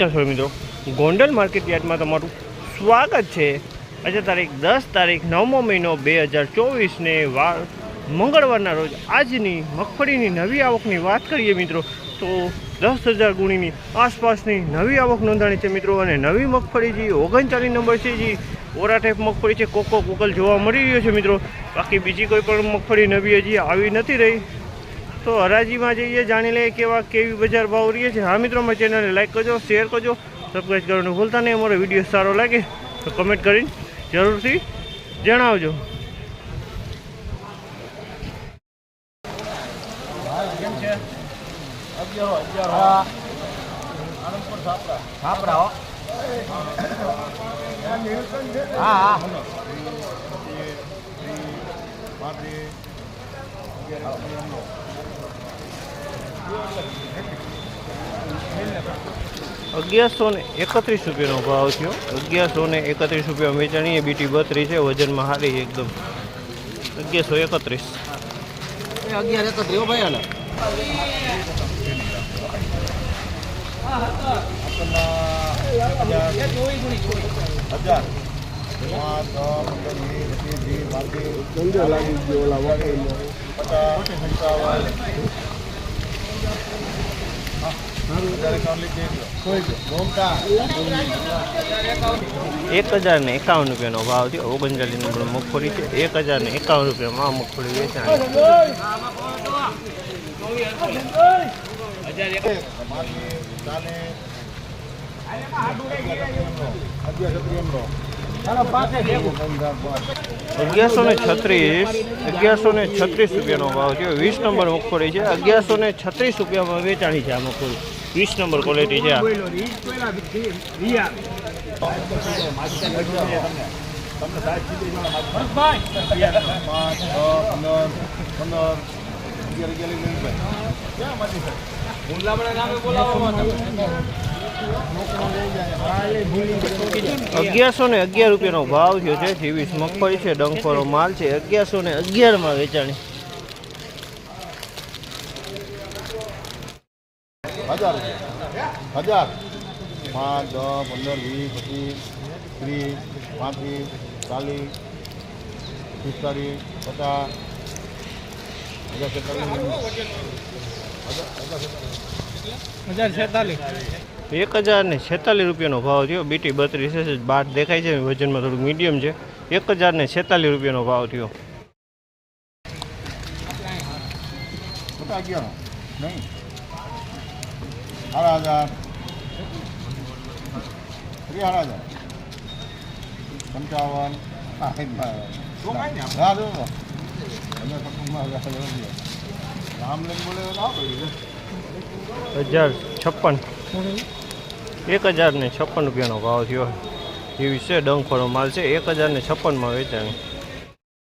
નમસ્કાર મિત્રો. ગોંડલ માર્કેટ યાર્ડમાં તમારું સ્વાગત છે. આજે તારીખ દસ તારીખ નવમો મહિનો બે હજાર ચોવીસને વાર મંગળવારના રોજ આજની મગફળીની નવી આવકની વાત કરીએ મિત્રો, તો દસ હજાર ગુણીની આસપાસની નવી આવક નોંધાણી છે મિત્રો, અને નવી મગફળી જે ઓગણચાલીસ નંબર છે, જે ઓરા ટાઈપ મગફળી છે, કોકો કોકલ જોવા મળી રહ્યો છે મિત્રો. બાકી બીજી કોઈ પણ મગફળી નવી હજી આવી નથી રહી. તો હરાજીમાં જઈએ, જાણી લઈએ કેવા કેવી બજાર ભાવ રહીએ છે. હા મિત્રો મારી ચેનલને લાઈક કરજો શેર કરજો સબસ્ક્રાઈબ કરવાનું ભૂલતા નહીં. અમારો વીડિયો સારો લાગે તો કમેન્ટ કરીને જરૂરથી જણાવજો. હા હા. અગિયારસો ને એકત્રીસ રૂપિયાનો ભાવ થયો. અગિયારસો ને એકત્રીસ રૂપિયા વેચાણી એ બીટી બત્રી છે વજનમાં હારી એકદમ. અગિયારસો એકત્રીસ. અગિયાર એકત્રીસ ભાઈ હાલે હજાર. એક હજાર ને એકાવન રૂપિયાનો ભાવ થયો. ઓગણચાલીસ નંબર મગફળી છે. એક હજાર ને એકાવન રૂપિયામાં મગફળી વેચાણી. અગિયારસો ને છત્રીસ, અગિયારસો ને છત્રીસ રૂપિયાનો ભાવ છે વીસ નંબર મગફળી છે. અગિયારસો ને છત્રીસ રૂપિયામાં વેચાણી છે આ મગફળી વીસ નંબર ક્વોલિટી છે આ. અગિયારસો ને અગિયાર રૂપિયાનો ભાવ થયો છે. જીવીસ મગફળી છે ડંખોરો માલ છે. અગિયારસો ને અગિયારમાં વેચાણી. હજાર હજાર. પાંચ, દસ, પંદર, વીસ, પચીસ, ત્રીસ, પાંત્રીસ, ચાલીસ પિસ્તાલીસ પચાસ. હજાર છેતાલીસ. એક હજાર ને છેતાલીસ રૂપિયાનો ભાવ થયો. બીટી બત્રીસ છે બાર દેખાય છે વજનમાં થોડુંક મીડિયમ છે. એક હજાર ને છેતાલીસ રૂપિયાનો ભાવ થયો. પંચાવન. બોલે હજાર છપ્પન. એક હજાર ને છપ્પન રૂપિયાનો ભાવ થયો. એવી છે, ડંખોનો માલ છે, એક હજાર ને છપ્પનમાં વેચાણી.